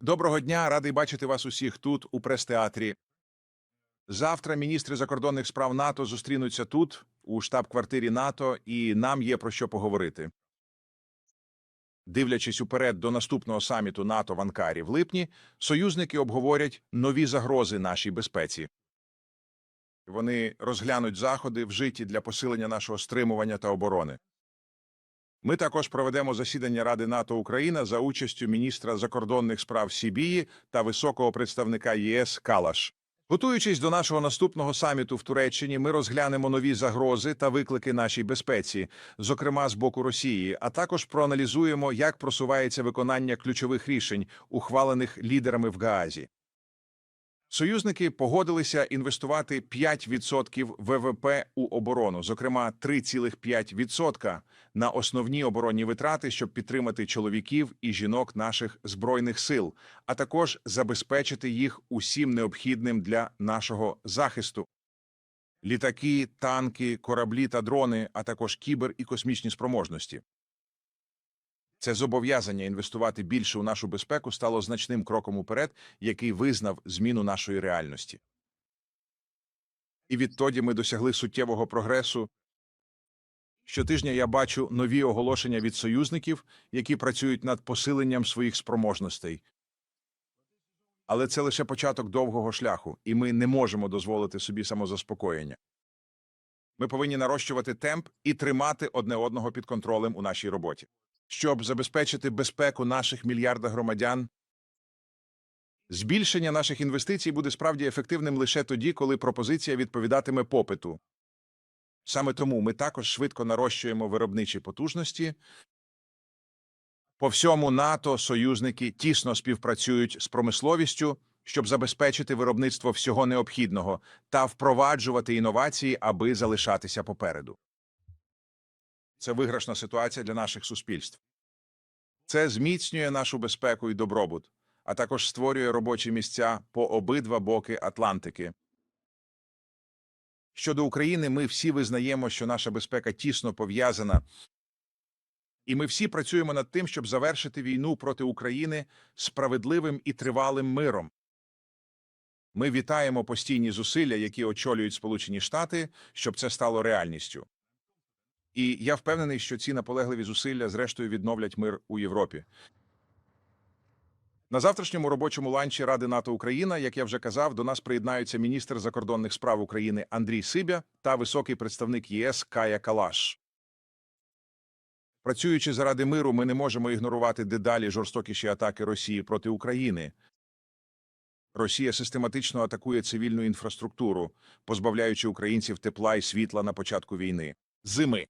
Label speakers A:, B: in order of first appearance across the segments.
A: Доброго дня, радий бачити вас усіх тут, у прес-театрі. Завтра міністри закордонних справ НАТО зустрінуться тут, у штаб-квартирі НАТО, і нам є про що поговорити. Дивлячись уперед до наступного саміту НАТО в Анкарі в липні, союзники обговорять нові загрози нашій безпеці. Вони розглянуть заходи, вжиті для посилення нашого стримування та оборони. Ми також проведемо засідання Ради НАТО Україна за участю міністра закордонних справ Сібії та високого представника ЄС Калаш. Готуючись до нашого наступного саміту в Туреччині, ми розглянемо нові загрози та виклики нашій безпеці, зокрема з боку Росії, а також проаналізуємо, як просувається виконання ключових рішень, ухвалених лідерами в Гаазі. Союзники погодилися інвестувати 5% ВВП у оборону, зокрема 3,5% на основні оборонні витрати, щоб підтримати чоловіків і жінок наших збройних сил, а також забезпечити їх усім необхідним для нашого захисту. Літаки, танки, кораблі та дрони, а також кібер і космічні спроможності. Це зобов'язання інвестувати більше у нашу безпеку стало значним кроком уперед, який визнав зміну нашої реальності. І відтоді ми досягли суттєвого прогресу. Щотижня я бачу нові оголошення від союзників, які працюють над посиленням своїх спроможностей. Але це лише початок довгого шляху, і ми не можемо дозволити собі самозаспокоєння. Ми повинні нарощувати темп і тримати одне одного під контролем у нашій роботі щоб забезпечити безпеку наших мільярда громадян. Збільшення наших інвестицій буде справді ефективним лише тоді, коли пропозиція відповідатиме попиту. Саме тому ми також швидко нарощуємо виробничі потужності. По всьому НАТО союзники тісно співпрацюють з промисловістю, щоб забезпечити виробництво всього необхідного та впроваджувати інновації, аби залишатися попереду. Це виграшна ситуація для наших суспільств. Це зміцнює нашу безпеку і добробут, а також створює робочі місця по обидва боки Атлантики. Щодо України, ми всі визнаємо, що наша безпека тісно пов'язана, і ми всі працюємо над тим, щоб завершити війну проти України справедливим і тривалим миром. Ми вітаємо постійні зусилля, які очолюють Сполучені Штати, щоб це стало реальністю. І я впевнений, що ці наполегливі зусилля зрештою відновлять мир у Європі. На завтрашньому робочому ланчі Ради НАТО Україна, як я вже казав, до нас приєднаються міністр закордонних справ України Андрій Сибя та високий представник ЄС Кая Калаш. Працюючи заради миру, ми не можемо ігнорувати дедалі жорстокіші атаки Росії проти України. Росія систематично атакує цивільну інфраструктуру, позбавляючи українців тепла і світла на початку війни. Зими.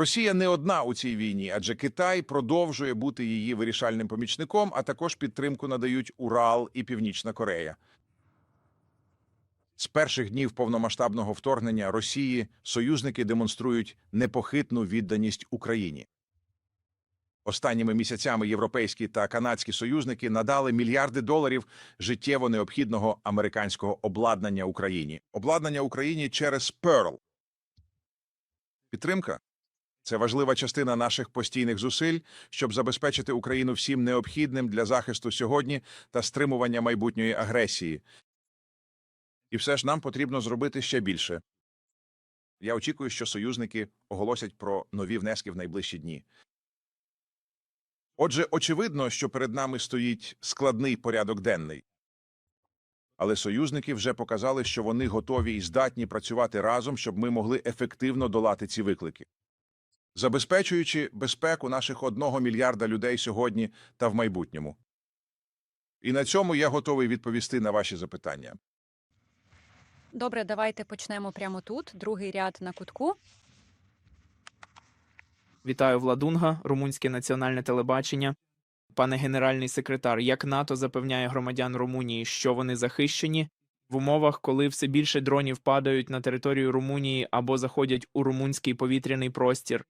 A: Росія не одна у цій війні, адже Китай продовжує бути її вирішальним помічником, а також підтримку надають Урал і Північна Корея. З перших днів повномасштабного вторгнення Росії союзники демонструють непохитну відданість Україні. Останніми місяцями європейські та канадські союзники надали мільярди доларів життєво необхідного американського обладнання Україні. Обладнання Україні через Pearl. Підтримка це важлива частина наших постійних зусиль, щоб забезпечити Україну всім необхідним для захисту сьогодні та стримування майбутньої агресії. І все ж нам потрібно зробити ще більше. Я очікую, що союзники оголосять про нові внески в найближчі дні. Отже, очевидно, що перед нами стоїть складний порядок денний. Але союзники вже показали, що вони готові і здатні працювати разом, щоб ми могли ефективно долати ці виклики забезпечуючи безпеку наших одного мільярда людей сьогодні та в майбутньому. І на цьому я готовий відповісти на ваші запитання.
B: Добре, давайте почнемо прямо тут. Другий ряд на кутку.
C: Вітаю Владунга, румунське національне телебачення. Пане генеральний секретар, як НАТО запевняє громадян Румунії, що вони захищені в умовах, коли все більше дронів падають на територію Румунії або заходять у румунський повітряний простір.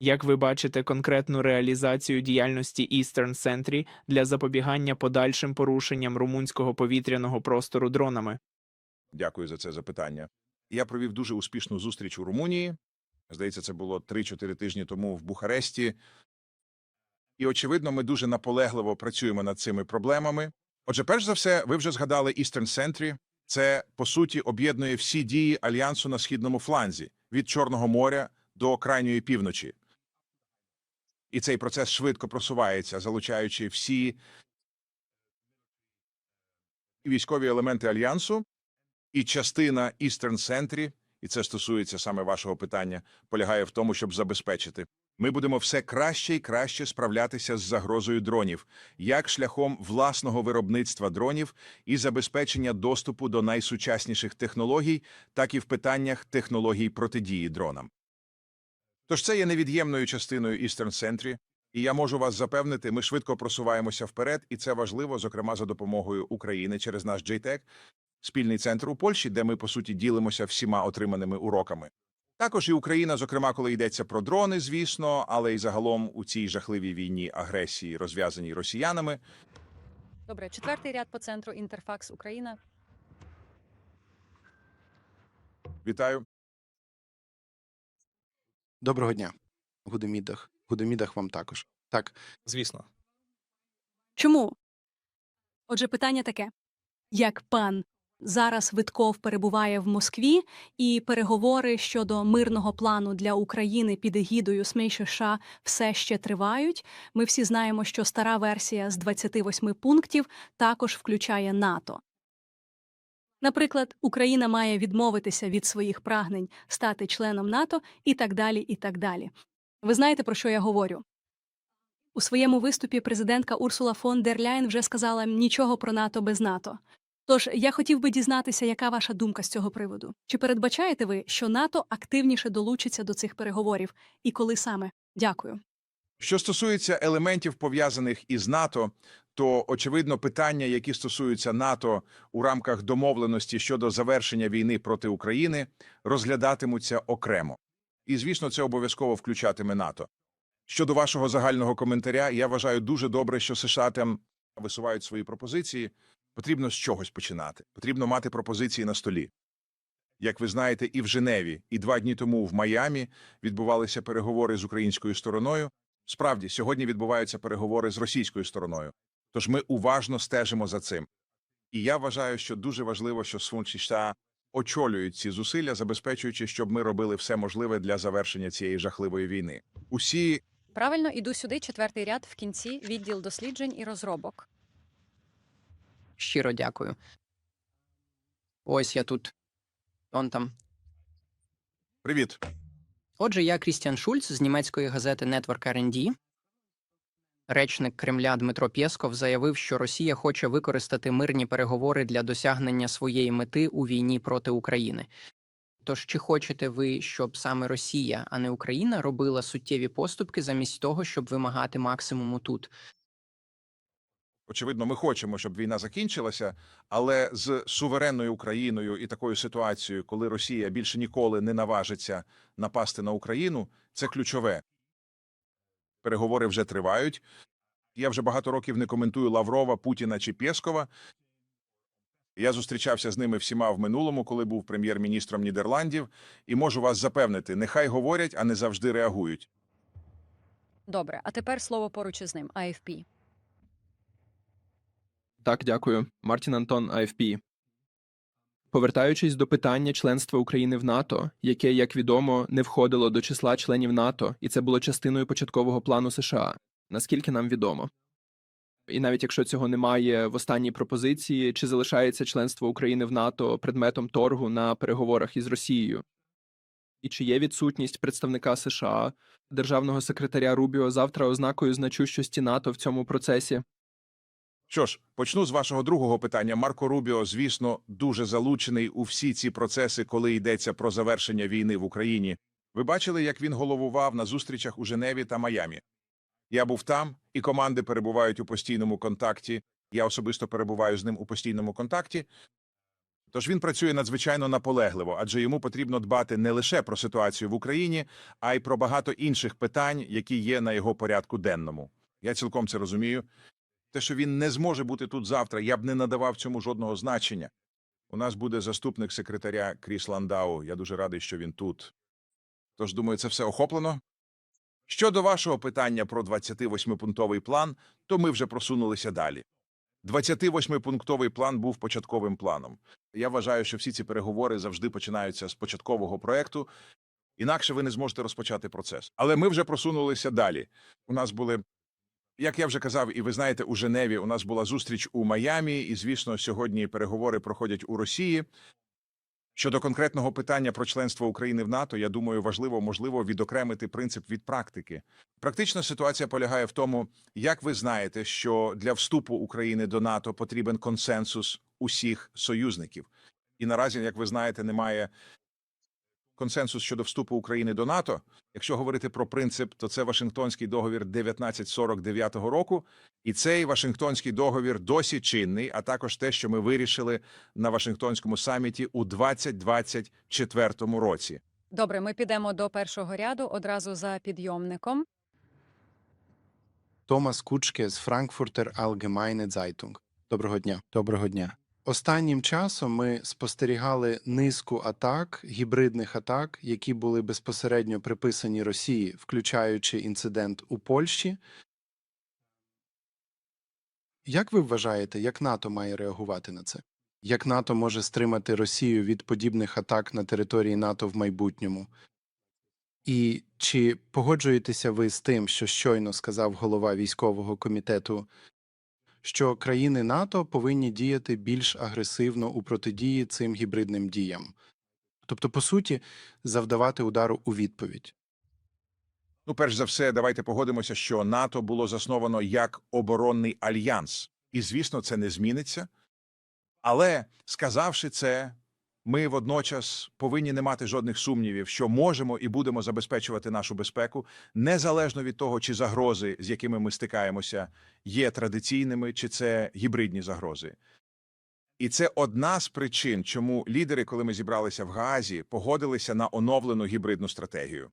C: Як ви бачите конкретну реалізацію діяльності Eastern Sentry для запобігання подальшим порушенням румунського повітряного простору дронами?
A: Дякую за це запитання. Я провів дуже успішну зустріч у Румунії. Здається, це було 3-4 тижні тому в Бухаресті. І, очевидно, ми дуже наполегливо працюємо над цими проблемами. Отже, перш за все, ви вже згадали Eastern Sentry. Це, по суті, об'єднує всі дії Альянсу на східному фланзі від Чорного моря до крайньої півночі. І цей процес швидко просувається, залучаючи всі військові елементи Альянсу, і частина Eastern Sentry, і це стосується саме вашого питання, полягає в тому, щоб забезпечити. Ми будемо все краще і краще справлятися з загрозою дронів, як шляхом власного виробництва дронів і забезпечення доступу до найсучасніших технологій, так і в питаннях технологій протидії дронам. Тож це є невід'ємною частиною Eastern Sentry, і я можу вас запевнити, ми швидко просуваємося вперед, і це важливо, зокрема, за допомогою України через наш JTEC, спільний центр у Польщі, де ми, по суті, ділимося всіма отриманими уроками. Також і Україна, зокрема, коли йдеться про дрони, звісно, але й загалом у цій жахливій війні агресії, розв'язаній росіянами,
B: Добре, четвертий ряд по центру Інтерфакс Україна.
A: Вітаю.
D: Доброго дня. Гудемідах. Гудемідах вам також. Так,
E: Звісно.
F: Чому? Отже, питання таке: як пан зараз Витков перебуває в Москві, і переговори щодо мирного плану для України під егідою СМІ США все ще тривають. Ми всі знаємо, що стара версія з 28 пунктів також включає НАТО. Наприклад, Україна має відмовитися від своїх прагнень стати членом НАТО і так далі, і так далі. Ви знаєте, про що я говорю? У своєму виступі президентка Урсула фон дер Ляйн вже сказала нічого про НАТО без НАТО. Тож я хотів би дізнатися, яка ваша думка з цього приводу? Чи передбачаєте ви, що НАТО активніше долучиться до цих переговорів, і коли саме? Дякую.
A: Що стосується елементів, пов'язаних із НАТО, то очевидно питання, які стосуються НАТО у рамках домовленості щодо завершення війни проти України, розглядатимуться окремо. І, звісно, це обов'язково включатиме НАТО. Щодо вашого загального коментаря, я вважаю дуже добре, що США там висувають свої пропозиції. Потрібно з чогось починати. Потрібно мати пропозиції на столі. Як ви знаєте, і в Женеві, і два дні тому в Майамі відбувалися переговори з українською стороною. Справді, сьогодні відбуваються переговори з російською стороною. Тож ми уважно стежимо за цим. І я вважаю, що дуже важливо, що США очолюють ці зусилля, забезпечуючи, щоб ми робили все можливе для завершення цієї жахливої війни. Усі
B: Правильно, іду сюди, четвертий ряд в кінці, відділ досліджень і розробок.
E: Щиро дякую. Ось я тут. Он там.
A: привіт.
E: Отже, я Крістіан Шульц з німецької газети Network R&D. Речник Кремля Дмитро Пєсков заявив, що Росія хоче використати мирні переговори для досягнення своєї мети у війні проти України. Тож, чи хочете ви, щоб саме Росія, а не Україна, робила суттєві поступки замість того, щоб вимагати максимуму тут?
A: Очевидно, ми хочемо, щоб війна закінчилася, але з суверенною Україною і такою ситуацією, коли Росія більше ніколи не наважиться напасти на Україну, це ключове. Переговори вже тривають. Я вже багато років не коментую Лаврова, Путіна чи Пєскова. Я зустрічався з ними всіма в минулому, коли був прем'єр-міністром Нідерландів, і можу вас запевнити, нехай говорять, а не завжди реагують.
B: Добре, а тепер слово поруч із ним AFP.
G: Так, дякую. Мартін Антон, AFP. Повертаючись до питання членства України в НАТО, яке, як відомо, не входило до числа членів НАТО, і це було частиною початкового плану США, наскільки нам відомо. І навіть якщо цього немає в останній пропозиції, чи залишається членство України в НАТО предметом торгу на переговорах із Росією? І чи є відсутність представника США, державного секретаря Рубіо завтра ознакою значущості НАТО в цьому процесі?
A: Що ж, почну з вашого другого питання. Марко Рубіо, звісно, дуже залучений у всі ці процеси, коли йдеться про завершення війни в Україні. Ви бачили, як він головував на зустрічах у Женеві та Майамі. Я був там, і команди перебувають у постійному контакті. Я особисто перебуваю з ним у постійному контакті. Тож він працює надзвичайно наполегливо, адже йому потрібно дбати не лише про ситуацію в Україні, а й про багато інших питань, які є на його порядку денному. Я цілком це розумію. Те, що він не зможе бути тут завтра, я б не надавав цьому жодного значення. У нас буде заступник секретаря Кріс Ландау. Я дуже радий, що він тут. Тож, думаю, це все охоплено. Щодо вашого питання про 28-пунктовий план, то ми вже просунулися далі. 28-пунктовий план був початковим планом. Я вважаю, що всі ці переговори завжди починаються з початкового проекту, інакше ви не зможете розпочати процес. Але ми вже просунулися далі. У нас були, як я вже казав, і ви знаєте, у Женеві у нас була зустріч у Майамі, і, звісно, сьогодні переговори проходять у Росії. Щодо конкретного питання про членство України в НАТО, я думаю, важливо, можливо, відокремити принцип від практики. Практична ситуація полягає в тому, як ви знаєте, що для вступу України до НАТО потрібен консенсус усіх союзників. І наразі, як ви знаєте, немає консенсус щодо вступу України до НАТО. Якщо говорити про принцип, то це Вашингтонський договір 1949 року, і цей Вашингтонський договір досі чинний, а також те, що ми вирішили на Вашингтонському саміті у 2024 році.
B: Добре, ми підемо до першого ряду одразу за підйомником.
D: Томас Кучке з Frankfurter Allgemeine Zeitung. Доброго дня. Доброго дня. Останнім часом ми спостерігали низку атак, гібридних атак, які були безпосередньо приписані Росії, включаючи інцидент у Польщі. Як ви вважаєте, як НАТО має реагувати на це? Як НАТО може стримати Росію від подібних атак на території НАТО в майбутньому? І чи погоджуєтеся ви з тим, що щойно сказав голова військового комітету, що країни НАТО повинні діяти більш агресивно у протидії цим гібридним діям? Тобто, по суті, завдавати удару у відповідь.
A: Ну, перш за все, давайте погодимося, що НАТО було засновано як оборонний альянс, і звісно, це не зміниться. Але сказавши це, ми водночас повинні не мати жодних сумнівів, що можемо і будемо забезпечувати нашу безпеку незалежно від того, чи загрози, з якими ми стикаємося, є традиційними, чи це гібридні загрози. І це одна з причин, чому лідери, коли ми зібралися в Гаазі, погодилися на оновлену гібридну стратегію.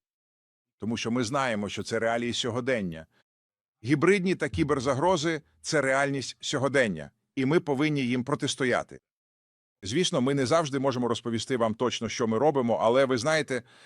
A: Тому що ми знаємо, що це реалії сьогодення. Гібридні та кіберзагрози це реальність сьогодення, і ми повинні їм протистояти. Звісно, ми не завжди можемо розповісти вам точно, що ми робимо, але ви знаєте,